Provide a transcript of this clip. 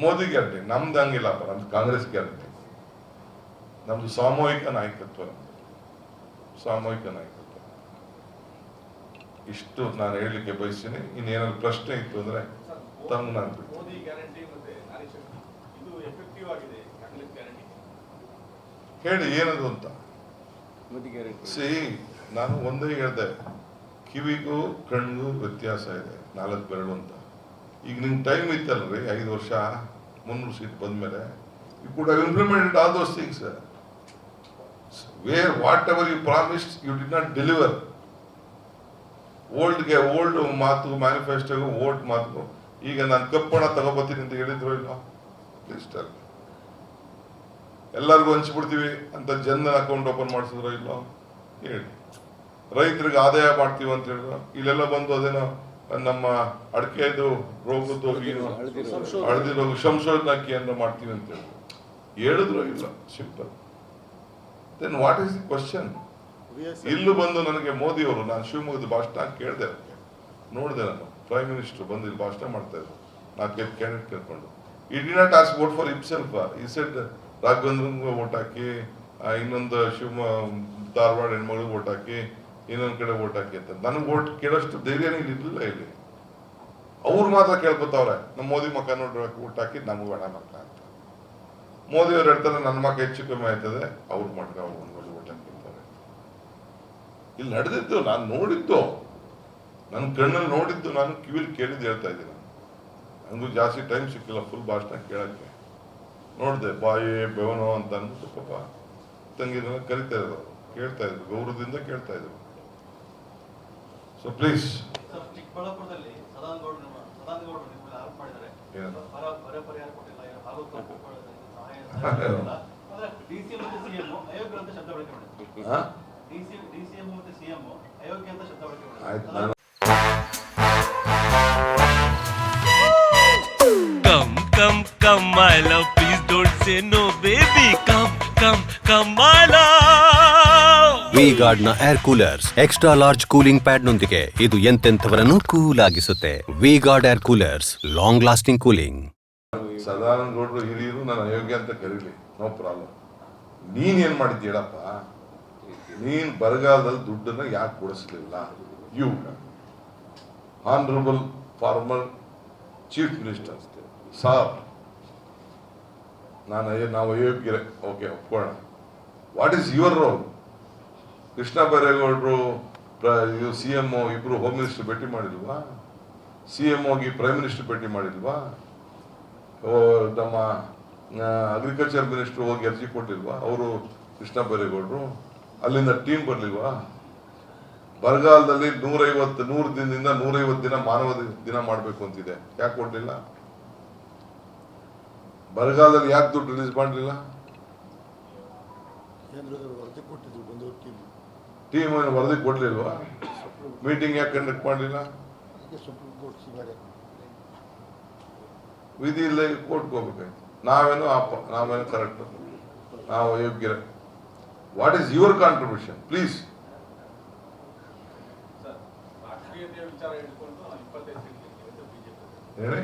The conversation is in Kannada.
ಮೋದಿ ಗ್ಯಾರಂಟಿ ನಮ್ದು ಹಂಗಿಲ್ಲಪ್ಪ ನಮ್ದು ಕಾಂಗ್ರೆಸ್ ಗ್ಯಾರಂಟಿ ನಮ್ದು ಸಾಮೂಹಿಕ ನಾಯಕತ್ವ ಸಾಮೂಹಿಕ ನಾಯಕತ್ವ. ಇಷ್ಟು ನಾನು ಹೇಳಲಿಕ್ಕೆ ಬಯಸ್ತೀನಿ. ಇನ್ನೇನಾದ್ರು ಪ್ರಶ್ನೆ ಇತ್ತು ಅಂದ್ರೆ ತಮ್ಮ ನಾನು ಮೋದಿ ಗ್ಯಾರಂಟಿ ಮತ್ತೆ ನಾರಿ ಶಕ್ತಿ ಇದು ಎಫೆಕ್ಟಿವ್ ಆಗಿದೆ ಕಾಂಗ್ರೆಸ್ ಗ್ಯಾರಂಟಿ? ಹೇಳಿ ಏನದು ಅಂತ? ಮೋದಿ ಗ್ಯಾರಂಟಿ. ಸಿ ನಾನು ಒಂದೇ ಹೇಳ್ದೆ ಕಿವಿಗೂ ಕಣ್ಗೂ ವ್ಯತ್ಯಾಸ ಇದೆ ನಾಲ್ಕು ಬೆರಳು ಅಂತ. ಈಗ ನಿಮ್ಗೆ ಟೈಮ್ ಇತ್ತಲ್ರಿ ಐದು ವರ್ಷ ಮುನ್ನೂರು ಸೀಟ್ ಬಂದಮೇಲೆ you could have implemented all those things where whatever you promised you did not deliver ಓಲ್ಡ್ಗೆ old ಮಾತು ಮ್ಯಾನಿಫೆಸ್ಟೋಗೂ ಓಲ್ಡ್ ಮಾತು. ಈಗ ನಾನು ಕಪ್ಪಣ ತಗೋಬತ್ತೀನಿ ಅಂತ ಹೇಳಿದ್ರು ಇಲ್ಲ ಪ್ಲೀಸ್ ಎಲ್ಲರಿಗೂ ಹಂಚ್ಬಿಡ್ತೀವಿ ಅಂತ ಜನ್ಧನ್ ಅಕೌಂಟ್ ಓಪನ್ ಮಾಡಿಸಿದ್ರು ಇಲ್ಲೋ? ಹೇಳಿ. ರೈತರಿಗೆ ಆದಾಯ ಮಾಡ್ತೀವಿ ಅಂತ ಹೇಳಿದ್ರು? ಇಲ್ಲೆಲ್ಲ ಬಂದು ಅದೇನೋ ನಮ್ಮ ಅಡಿಕೆದು ರೋಗದ್ದು ಹಳದಿರೋ ಸಂಶೋಧನಾ. ಕೇಂದ್ರ ಮಾಡ್ತೀವಿ ಅಂತ ಹೇಳಿದ್ರು ಹೇಳಿದ್ರು ಇಲ್ಲ simple. Then what is the question ಇಲ್ಲೂ ಬಂದು ನನಗೆ ಮೋದಿ ಅವರು ನಾನು ಶಿವಮೊಗ್ಗದ ಭಾಷಣ ಕೇಳಿದೆ ನೋಡಿದೆ ನಾನು ಪ್ರೈಮ್ ಮಿನಿಸ್ಟರ್ ಬಂದು ಇಲ್ಲಿ ಭಾಷಣ ಮಾಡ್ತಾ ಇದ್ರು. ನಾಲ್ಕೈದು ಕ್ಯಾಂಡಿಡೇಟ್ ಕೇಳ್ಕೊಂಡು. He did not ask vote for himself he said Raghavendra vote ಹಾಕಿ ಇನ್ನೊಂದು ಶಿವಮ ಧಾರವಾಡ ಹೆಣ್ಮಗಳಿಗೆ ಓಟ್ ಹಾಕಿ ಇನ್ನೊಂದ್ ಕಡೆ ಓಟ್ ಹಾಕಿ ಅಂತ. ನನಗೆ ಓಟ್ ಕೇಳೋಷ್ಟು ಧೈರ್ಯ ಇರಲಿಲ್ಲ ಇಲ್ಲಿ. ಅವ್ರು ಮಾತ್ರ ಕೇಳ್ಕೊತಾವ್ರೆ ನಮ್ಮ ಮೋದಿ ಮಕ್ಕ ನೋಡ್ರಿ ಓಟ್ ಹಾಕಿ ನಮ್ಗೆ ಬೇಡ ಮಕ್ಕ ಅಂತ. ಮೋದಿ ಅವ್ರು ಹೇಳ್ತಾರೆ ನನ್ನ ಮಕ್ಕ ಹೆಚ್ಚು ಕಮ್ಮಿ ಆಯ್ತದೆ, ಅವ್ರ ಮಟ್ಟ ಅವ್ರು ಒಂದು ಓಟ್ ಹಾಕಿರ್ತಾರೆ. ಇಲ್ಲಿ ನಡೆದಿದ್ದು, ನಾನು ನೋಡಿದ್ದು. ನನ್ನ ಕಣ್ಣಲ್ಲಿ ನೋಡಿದ್ದು, ನಾನು ಕಿವಿಲಿ ಕೇಳಿದ್ದು ಹೇಳ್ತಾ ಇದ್ದೀನಿ. ನನಗೂ ಜಾಸ್ತಿ ಟೈಮ್ ಸಿಕ್ಕಿಲ್ಲ ಫುಲ್ ಭಾಷಣ ಕೇಳಕ್ಕೆ. ನೋಡಿದೆ, ಬಾಯಿ ಬೆವನೋ ಅಂತ ಅಂದ್ಬಿಟ್ಟು ಪಾಪ ತಂಗಿನ ಕರಿತಾ ಇದ್ರು ಕೇಳ್ತಾ ಇದ್ರು, ಗೌರವದಿಂದ ಕೇಳ್ತಾ ಇದ್ರು. ಸೊ ಪ್ಲೀಸ್ ಚಿಕ್ಕಬಳ್ಳಾಪುರದಲ್ಲಿ ಸದಾನಂದ ಗೌಡ ಸದಾನಂದ ಗೌಡರು ನಿಮ್ಮ ಮೇಲೆ ಆರೋಪ ಮಾಡಿದ್ದಾರೆ? ಬರ ಪರಿಹಾರ ಕೊಟ್ಟಿಲ್ಲ ಕೊಟ್ಟಿಲ್ಲ. ಆದ್ರೆ ಡಿಸಿಎಂ ಮತ್ತು ಸಿಎಂ ಅಯೋಗ್ಯ ಅಂತ ಶಬ್ದ ಬಳಕೆ ಮತ್ತು ಸಿಎಂ ಅಯೋಗ್ಯ ಅಂತ ಶಬ್ದ ಬಳಕೆ Come, come, come, my love. Please don't say no, baby. Come, come, come, my love. V ಗಾರ್ಡ್ನ air coolers extra large cooling pad ನೊಂದಿಗೆ ಇದು ಎಂತೆಂಥವರನ್ನು cool ಆಗಿಸುತ್ತೆ V guard air coolers long lasting cooling Sadananda ಗೌಡರು ಹಿರಿಯರು ನಾನು ಅಯೋಗ್ಯ ಅಂತ ಕರೀಲಿ, ನೋ ಪ್ರಾಬ್ಲಮ್ ನೀನ್ ಏನ್ ಮಾಡಿದ್ದಿ ಹೇಳಪ್ಪ ನೀನ್ ಬರಗಾಲದಲ್ಲಿ ದುಡ್ಡನ್ನ ಯಾಕೆ ಕೊಡಿಸ್ಲಿಲ್ಲ you honourable former chief minister sir ನಾನು ನಾವು ಅಯೋಗ್ಯರೇ. Okay ಒಪ್ಕೋಣ what is your role Krishna ಬೈರೇಗೌಡರು C M ಇಬ್ರು ಹೋಮ್ ಮಿನಿಸ್ಟರ್ ಭೇಟಿ ಮಾಡಿಲ್ವಾ? ಸಿ ಎಂ ಹೋಗಿ ಪ್ರೈಮ್ ಮಿನಿಸ್ಟರ್ ಭೇಟಿ ಮಾಡಿಲ್ವಾ? ನಮ್ಮ ಅಗ್ರಿಕಲ್ಚರ್ ಮಿನಿಸ್ಟರ್ ಹೋಗಿ ಅರ್ಜಿ ಕೊಟ್ಟಿಲ್ವಾ? ಅವರು ಕೃಷ್ಣ ಬೈರೇಗೌಡರು. ಅಲ್ಲಿಂದ ಟೀಮ್ ಬರಲಿಲ್ವಾ? ಬರಗಾಲದಲ್ಲಿ ನೂರೈವತ್ತು, ನೂರು ದಿನದಿಂದ ನೂರೈವತ್ತು ದಿನ ಮಾನವ ದಿನ ಮಾಡಬೇಕು ಅಂತಿದೆ. ಯಾಕೆ ಕೊಡಲಿಲ್ಲ? ಬರಗಾಲದಲ್ಲಿ ಯಾಕೆ ದುಡ್ಡು ರಿಲೀಸ್ ಮಾಡಲಿಲ್ಲ? ಟೀಮ್ ಏನು ವರದಿ ಕೊಡ್ಲಿಲ್ವಾ? ಮೀಟಿಂಗ್ ಯಾಕೆ ಕಂಡಕ್ಟ್ ಮಾಡಲಿಲ್ಲ? ವಿಧಿ ಇಲ್ಲ ಕೋರ್ಟ್ಗೆ ಹೋಗ್ಬೇಕಾಯ್ತು. ನಾವೇನು ಅಪ್ಪ ನಾವೇನು ಕರೆಕ್ಟ್ ನಾವು ಅಯೋಗ್ಯರ. What is your contribution please ಹೇಳಿ.